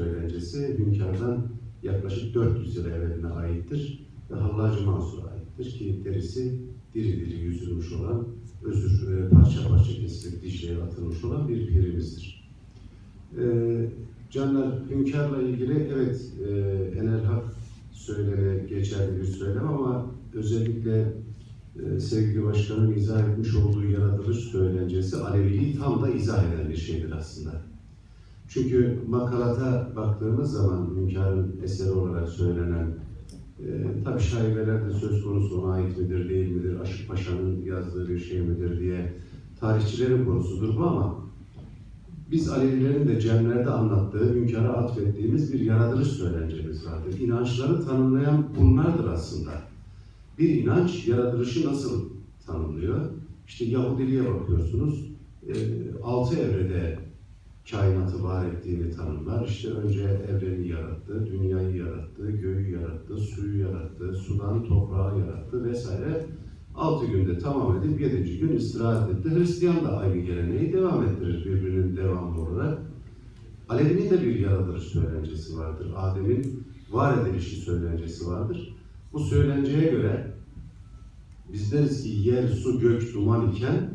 söylencesi Hünkâr'dan yaklaşık 400 yıl evveline aittir ve Hallacı Mansur'a aittir ki derisi diri diri yüzülmüş olan, özür e, parça parça kesilip Dicle'ye atılmış olan bir pirimizdir. E, canlar Hünkâr'la ilgili evet e, Enel Hak söyleme geçerli bir söylem ama özellikle e, sevgili başkanın izah etmiş olduğu yaratılış söylencesi Aleviliği tam da izah eden bir şeydir aslında. Çünkü makalata baktığımız zaman Hünkâr'ın eseri olarak söylenen e, tabi şaibeler de söz konusu ona ait midir değil midir, Aşık Paşa'nın yazdığı bir şey midir diye tarihçilerin konusudur bu ama biz Alevilerin de Cemler'de anlattığı, Hünkâr'a atfettiğimiz bir yaratılış söylencemiz vardır. İnançları tanımlayan bunlardır aslında. Bir inanç yaratılışı nasıl tanımlıyor? İşte Yahudiliğe bakıyorsunuz, e, altı evrede kainatı var ettiğini tanımlar. İşte önce evreni yarattı, dünyayı yarattı, göğü yarattı, suyu yarattı, sudan toprağı yarattı vesaire. Altı günde tamam edip yedinci gün istirahat etti. Hristiyan da aynı geleneği devam ettirir birbirinin devamlı olarak. Alevi'nin de bir yaratılış söylencesi vardır. Adem'in var edilişi söylencesi vardır. Bu söylenceye göre biz deriz ki yer, su, gök duman iken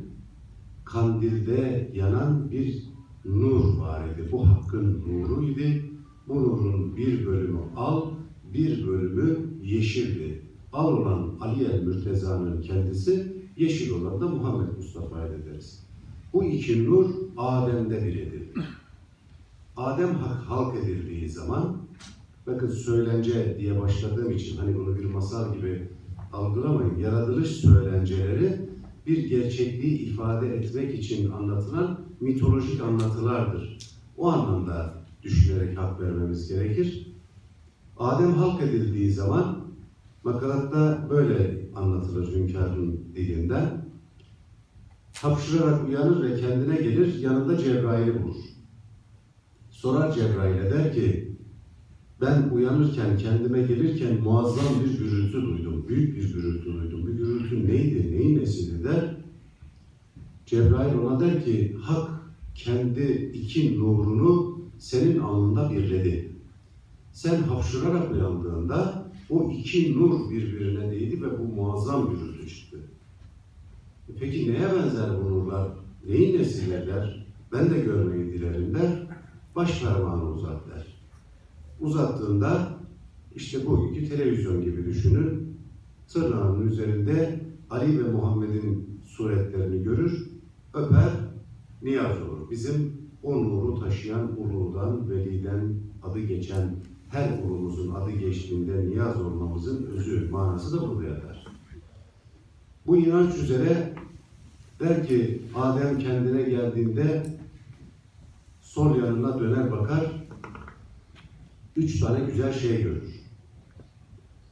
kandilde yanan bir nur var idi. Bu hakkın nuru idi. Bu nurun bir bölümü al, bir bölümü yeşildi. Al olan Ali el Mürteza'nın kendisi, yeşil olan da Muhammed Mustafa'ydı deriz. Bu iki nur Adem'de bir edildi. Adem hak halk edildiği zaman, bakın söylence diye başladığım için hani bunu bir masal gibi algılamayın. Yaratılış söylenceleri bir gerçekliği ifade etmek için anlatılan mitolojik anlatılardır. O anlamda düşünerek hak vermemiz gerekir. Adem halk edildiği zaman makalatta böyle anlatılır hünkârın dilinden. Hapşırarak uyanır ve kendine gelir, yanında Cebrail'i bulur. Sorar Cebrail'e der ki, ben uyanırken, kendime gelirken muazzam bir gürültü duydum, büyük bir gürültü duydum. Bu gürültü neydi, neyin nesiydi der. Cebrail ona der ki, Hak kendi iki nurunu senin alnında birledi. Sen hapşırarak uyandığında o iki nur birbirine değdi ve bu muazzam gürültü çıktı. E Peki neye benzer bu nurlar? Neyin nesiler? Ben de görmeyi dilerim der. Baş parmağını uzat der. Uzattığında işte bugünkü televizyon gibi düşünün. Tırnağının üzerinde Ali ve Muhammed'in suretlerini görür, öper, niyaz olur. Bizim o nuru taşıyan uludan, veliden adı geçen her ulumuzun adı geçtiğinde niyaz olmamızın özü, manası da burada yatar. Bu inanç üzere der ki Adem kendine geldiğinde sol yanına döner bakar, üç tane güzel şey görür.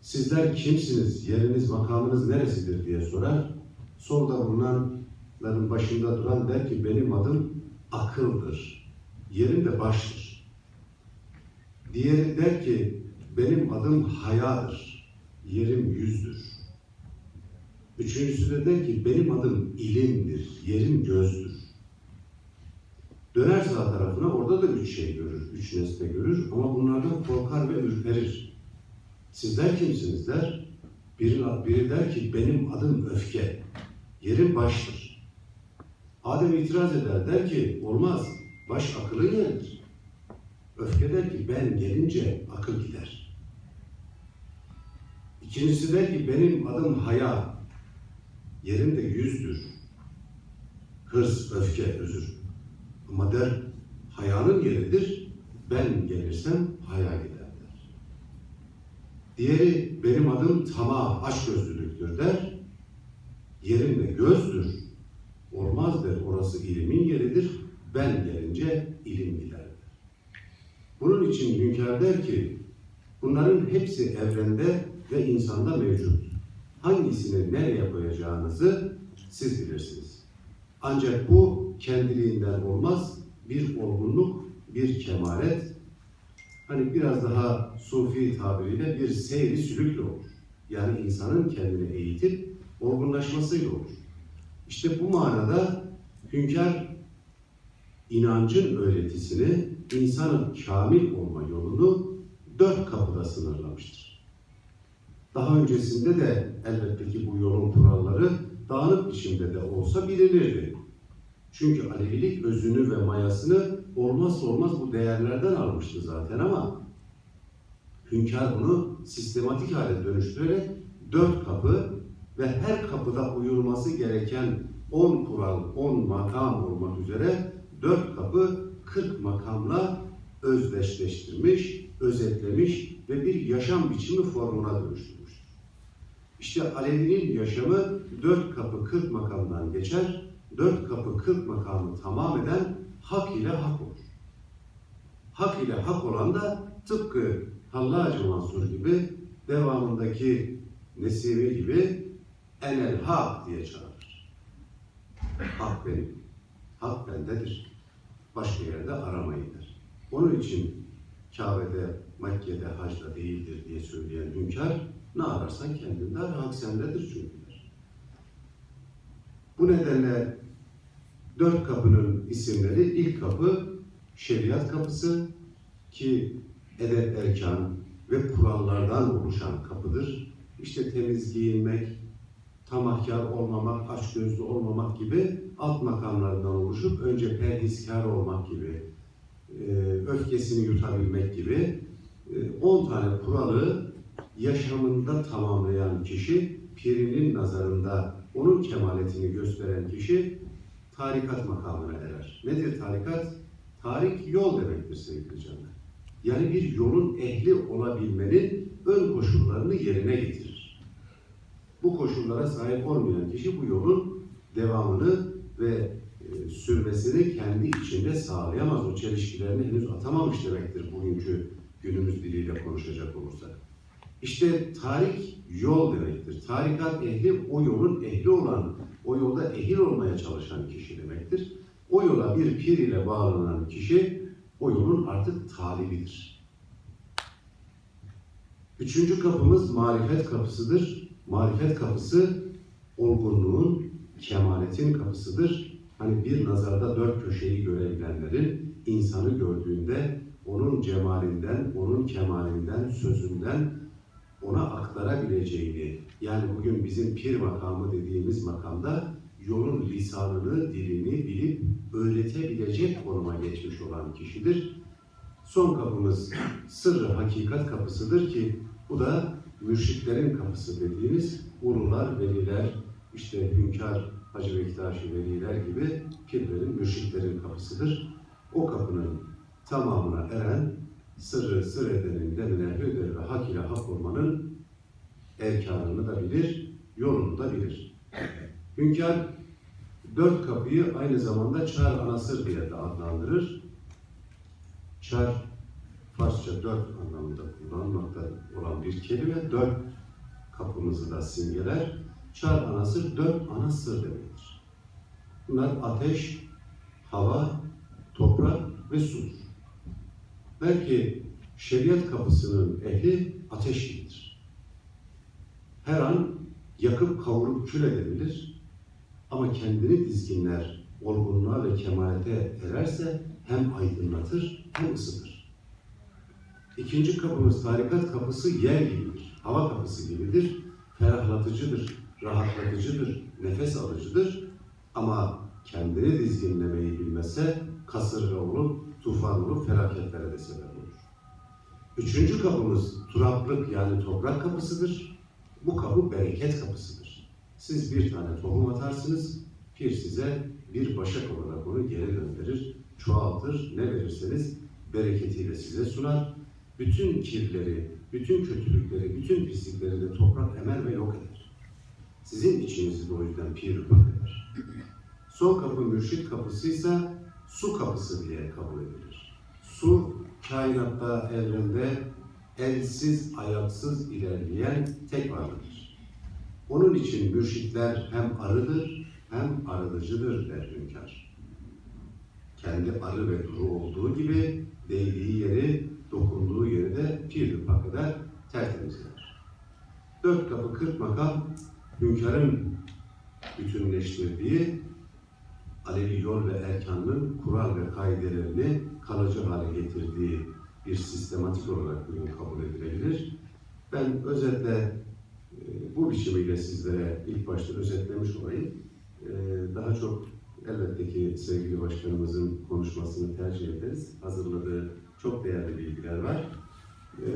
Sizler kimsiniz, yeriniz, makamınız neresidir diye sorar. Solda bulunanların başında duran der ki benim adım akıldır, yerim de baştır. Diğeri der ki benim adım hayadır, yerim yüzdür. Üçüncüsü de der ki benim adım ilimdir, yerim gözdür. Döner sağ tarafına orada da üç şey görür, üç nesne görür ama bunlardan korkar ve ürperir. Sizler kimsiniz der. Biri, biri der ki benim adım öfke, yerim baştır. Adem itiraz eder der ki olmaz, baş akılın yeridir. Öfke der ki ben gelince akıl gider. İkincisi der ki benim adım haya, yerim de yüzdür. Hırs, öfke, özür. Ama der hayanın yeridir, ben gelirsem haya gider der. Diğeri benim adım tamah, açgözlülüktür der. Yerim de gözdür. Orası ilimin yeridir. Ben gelince ilim gider der. Bunun için hünkâr der ki, bunların hepsi evrende ve insanda mevcut. Hangisini nereye koyacağınızı siz bilirsiniz. Ancak bu kendiliğinden olmaz, bir olgunluk, bir kemalet, hani biraz daha sufi tabiriyle bir seyri sülükle olur. Yani insanın kendini eğitip olgunlaşmasıyla olur. İşte bu manada hünkâr inancın öğretisini insanın kamil olma yolunu dört kapıda sınırlamıştır. Daha öncesinde de elbette ki bu yolun kuralları dağınık biçimde de olsa bilinirdi. Çünkü Alevilik özünü ve mayasını olmazsa olmaz bu değerlerden almıştı zaten ama hünkâr bunu sistematik hale dönüştürerek dört kapı ve her kapıda uyulması gereken on kural, on makam olmak üzere dört kapı 40 makamla özdeşleştirmiş, özetlemiş ve bir yaşam biçimi formuna dönüştürmüştür. İşte Alevi'nin yaşamı dört kapı 40 makamdan geçer, dört kapı 40 makamı tamam eden hak ile hak olur. Hak ile hak olan da tıpkı Hallacı Mansur gibi devamındaki Nesimi gibi enel hak diye çağırır. Hak benim. Hak bendedir. Başka yerde aramayın der. Onun için Kabe'de, Mekke'de, hacda değildir diye söyleyen hünkâr ne ararsan kendinde ara, hak sendedir çünkü. Bu nedenle dört kapının isimleri ilk kapı şeriat kapısı ki edep erkan ve kurallardan oluşan kapıdır. İşte temiz giyinmek, tamahkar olmamak, açgözlü olmamak gibi alt makamlardan oluşup önce perhiskar olmak gibi, e, öfkesini yutabilmek gibi 10 tane kuralı yaşamında tamamlayan kişi, pirinin nazarında onun kemaletini gösteren kişi tarikat makamına erer. Nedir tarikat? Tarik yol demektir sevgili canlar. Yani bir yolun ehli olabilmenin ön koşullarını yerine getirir. Bu koşullara sahip olmayan kişi bu yolun devamını ve e, sürmesini kendi içinde sağlayamaz. O çelişkilerini henüz atamamış demektir bugünkü günümüz diliyle konuşacak olursak. İşte tarik yol demektir. Tarikat ehli o yolun ehli olan, o yolda ehil olmaya çalışan kişi demektir. O yola bir pir ile bağlanan kişi o yolun artık talibidir. Üçüncü kapımız marifet kapısıdır. Marifet kapısı olgunluğun, kemaletin kapısıdır. Hani bir nazarda dört köşeyi görebilenlerin insanı gördüğünde onun cemalinden, onun kemalinden, sözünden ona aktarabileceğini, yani bugün bizim pir makamı dediğimiz makamda yolun lisanını, dilini bilip öğretebilecek konuma geçmiş olan kişidir. Son kapımız sırrı hakikat kapısıdır ki bu da mürşitlerin kapısı dediğimiz ulular, veliler, işte hünkâr, Hacı Bektaşi veliler gibi pirlerin, mürşitlerin kapısıdır. O kapının tamamına eren sırrı sır edenin demine hüder ve hak ile hak olmanın erkanını da bilir, yolunu da bilir. Hünkâr dört kapıyı aynı zamanda çar anasır diye de adlandırır. Çar, Farsça dört anlamında kullanılmakta olan bir kelime, dört kapımızı da simgeler. Çar anasır, dört ana sır demektir. Bunlar ateş, hava, toprak ve sudur. Belki şeriat kapısının ehli ateş gibidir. Her an yakıp kavurup kül edebilir ama kendini dizginler, olgunluğa ve kemalete ererse hem aydınlatır hem ısıtır. İkinci kapımız tarikat kapısı yer gibidir, hava kapısı gibidir, ferahlatıcıdır, rahatlatıcıdır, nefes alıcıdır ama kendini dizginlemeyi bilmezse kasırga olup, tufan olup felaketlere de sebep olur. Üçüncü kapımız turaplık yani toprak kapısıdır. Bu kapı bereket kapısıdır. Siz bir tane tohum atarsınız, pir size bir başak olarak onu geri gönderir, çoğaltır, ne verirseniz bereketiyle size sunar. Bütün kirleri, bütün kötülükleri, bütün pislikleri de toprak emer ve yok eder. Sizin içinizi de o yüzden pir ufak eder. Son kapı mürşit kapısıysa su kapısı diye kabul edilir. Su kainatta, evrende elsiz, ayaksız ilerleyen tek varlıktır. Onun için mürşitler hem arıdır hem arıtıcıdır der hünkâr. Kendi arı ve duru olduğu gibi değdiği yeri, dokunduğu yeri de pir ufak eder, tertemizler. Dört kapı kırk makam hünkârın bütünleştirdiği Alevi yol ve erkanının kural ve kaidelerini kalıcı hale getirdiği bir sistematik olarak bugün kabul edilebilir. Ben özetle e, bu biçimiyle sizlere ilk başta özetlemiş olayım. E, Daha çok elbette ki sevgili başkanımızın konuşmasını tercih ederiz. Hazırladığı çok değerli bilgiler var. E,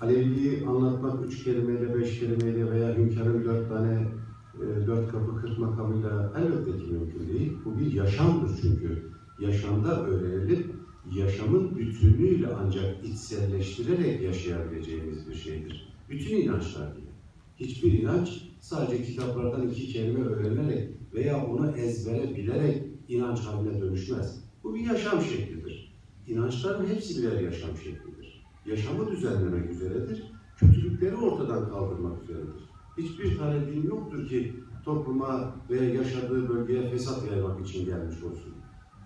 Aleviliği anlatmak üç kelimeyle, beş kelimeyle veya hünkârın dört tane e, dört kapı kırk makamıyla elbette ki mümkün değil. Bu bir yaşamdır çünkü. Yaşamda öğrenilip yaşamın bütünüyle ancak içselleştirerek yaşayabileceğimiz bir şeydir. Bütün inançlar gibi. Hiçbir inanç sadece kitaplardan iki kelime öğrenerek veya onu ezbere bilerek inanç haline dönüşmez. Bu bir yaşam şeklidir. İnançların hepsi birer yaşam şeklidir. Yaşamı düzenlemek üzeredir, kötülükleri ortadan kaldırmak üzeredir. Hiçbir tane din yoktur ki topluma veya yaşadığı bölgeye fesat yaymak için gelmiş olsun.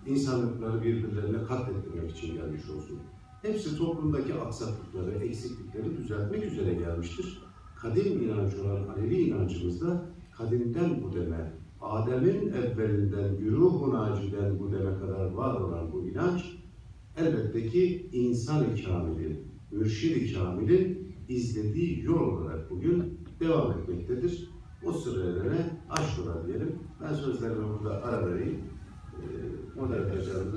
İnsanlıkları birbirlerine katletmek için gelmiş olsun. Hepsi toplumdaki aksaklıkları, eksiklikleri düzeltmek üzere gelmiştir. Kadim inanç olan Alevi inancımızda kadimden bu deme, Adem'in evvelinden, güruh-u naciden bu deme kadar var olan bu inanç, elbette ki insan-ı kamilin, mürşid-i kamilin izlediği yol olarak bugün devam etmektedir. O sırrına aşk diyelim. Ben sözlerime burada ara vereyim. Ee, Moderatörlerimize